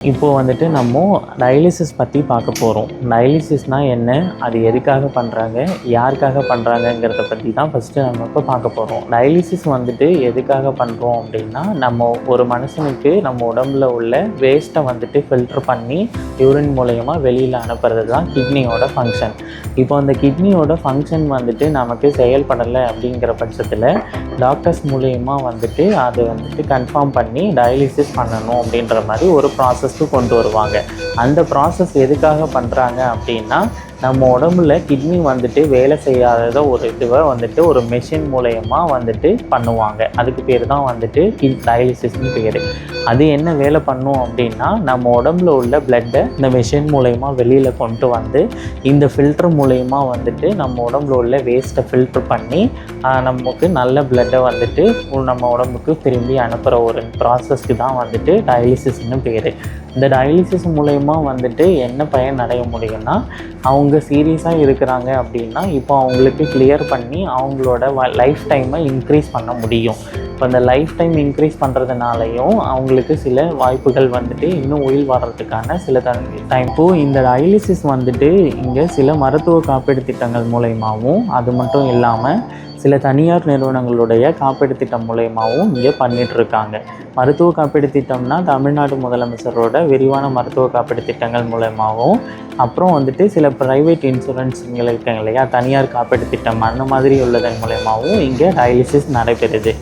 இப்போது வந்துட்டு நம்ம டயாலிசிஸ் பற்றி பார்க்க போகிறோம் டயாலிசிஸ்னால் என்ன? அது எதுக்காக பண்ணுறாங்க யாருக்காக பண்ணுறாங்கங்கிறத பற்றி தான் ஃபஸ்ட்டு நம்ம இப்போ பார்க்க போகிறோம் டயாலிசிஸ் வந்துட்டு எதுக்காக பண்ணுறோம் அப்படின்னா நம்ம ஒரு மனுஷனுக்கு நம்ம உடம்புல உள்ள வேஸ்ட்டை வந்துட்டு ஃபில்டர் பண்ணி யூரின் மூலயமா வெளியில் அனுப்புறது தான் கிட்னியோட ஃபங்க்ஷன் இப்போ அந்த கிட்னியோட ஃபங்க்ஷன் வந்துட்டு நமக்கு செயல்படலை அப்படிங்கிற பட்சத்தில் டாக்டர்ஸ் மூலயமா வந்துட்டு அதை வந்துட்டு கன்ஃபார்ம் பண்ணி டயாலிசிஸ் பண்ணணும் அப்படின்ற மாதிரி ஒரு ப்ராசஸ் ப்ராசஸ்க்கு கொண்டு வருவாங்க. அந்த ப்ராசஸ் எதுக்காக பண்ணுறாங்க அப்படின்னா நம்ம உடம்புல கிட்னி வந்துட்டு வேலை செய்யாதத ஒரு இதுவை வந்துட்டு ஒரு மெஷின் மூலயமா வந்துட்டு பண்ணுவாங்க. அதுக்கு பேர் தான் வந்துட்டு கிட் டயாலிசிஸ்னு பேர். அது என்ன வேலை பண்ணும் அப்படின்னா நம்ம உடம்புல உள்ள பிளட்டை இந்த மெஷின் மூலயமா வெளியில் கொண்டு வந்து இந்த ஃபில்டர் மூலயமா வந்துட்டு நம்ம உடம்புல உள்ள வேஸ்ட்டை ஃபில்டர் பண்ணி நமக்கு நல்ல பிளட்டை வந்துட்டு நம்ம உடம்புக்கு திரும்பி அனுப்புகிற ஒரு ப்ராசஸ்க்கு தான் வந்துட்டு டயாலிசிஸ்னு பேர். இந்த டயாலிசிஸ் மூலயமா வந்துட்டு என்ன பயன் அடைய முடியும்னா அவங்க சீரியஸாக இருக்கிறாங்க அப்படின்னா இப்போ அவங்களுக்கு கிளியர் பண்ணி அவங்களோட லைஃப் டைமை இன்க்ரீஸ் பண்ண முடியும். இப்போ இந்த லைஃப் டைம் இன்க்ரீஸ் பண்ணுறதுனாலையும் அவங்களுக்கு சில வாய்ப்புகள் வந்துட்டு இன்னும் உயிர் வர்றதுக்கான சில டைம் இப்போ இந்த டயாலிசிஸ் வந்துட்டு இங்கே சில மருத்துவ காப்பீடு திட்டங்கள் மூலயமாவும் அது மட்டும் இல்லாமல் சில தனியார் நிறுவனங்களுடைய காப்பீடு திட்டம் மூலயமாவும் இங்கே பண்ணிகிட்ருக்காங்க மருத்துவ காப்பீடு திட்டம்னா தமிழ்நாடு முதலமைச்சரோட விரிவான மருத்துவ காப்பீடு திட்டங்கள் மூலயமாவும் அப்புறம் வந்துட்டு சில ப்ரைவேட் இன்சூரன்ஸுங்களை இருக்காங்க இல்லையா தனியார் காப்பீடு திட்டம் அந்த மாதிரி உள்ளதன் மூலயமாவும் இங்கே டயாலிசிஸ் நடைபெறுது.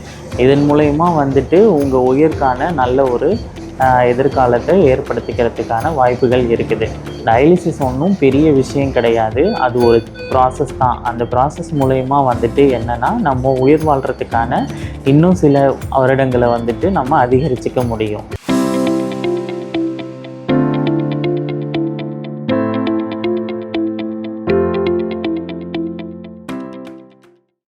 இதன் மூலயமா வந்துட்டு உங்கள் உயிர்க்கான நல்ல ஒரு எதிர்காலத்தை ஏற்படுத்திக்கிறதுக்கான வாய்ப்புகள் இருக்குது. டயாலிசிஸ் ஒன்றும் பெரிய விஷயம் கிடையாது. அது ஒரு ப்ராசஸ் தான். அந்த ப்ராசஸ் மூலயமா வந்துட்டு என்னென்னா நம்ம உயிர் வாழ்கிறதுக்கான இன்னும் சில வருடங்களை வந்துட்டு நம்ம அதிகரிச்சுக்க முடியும்.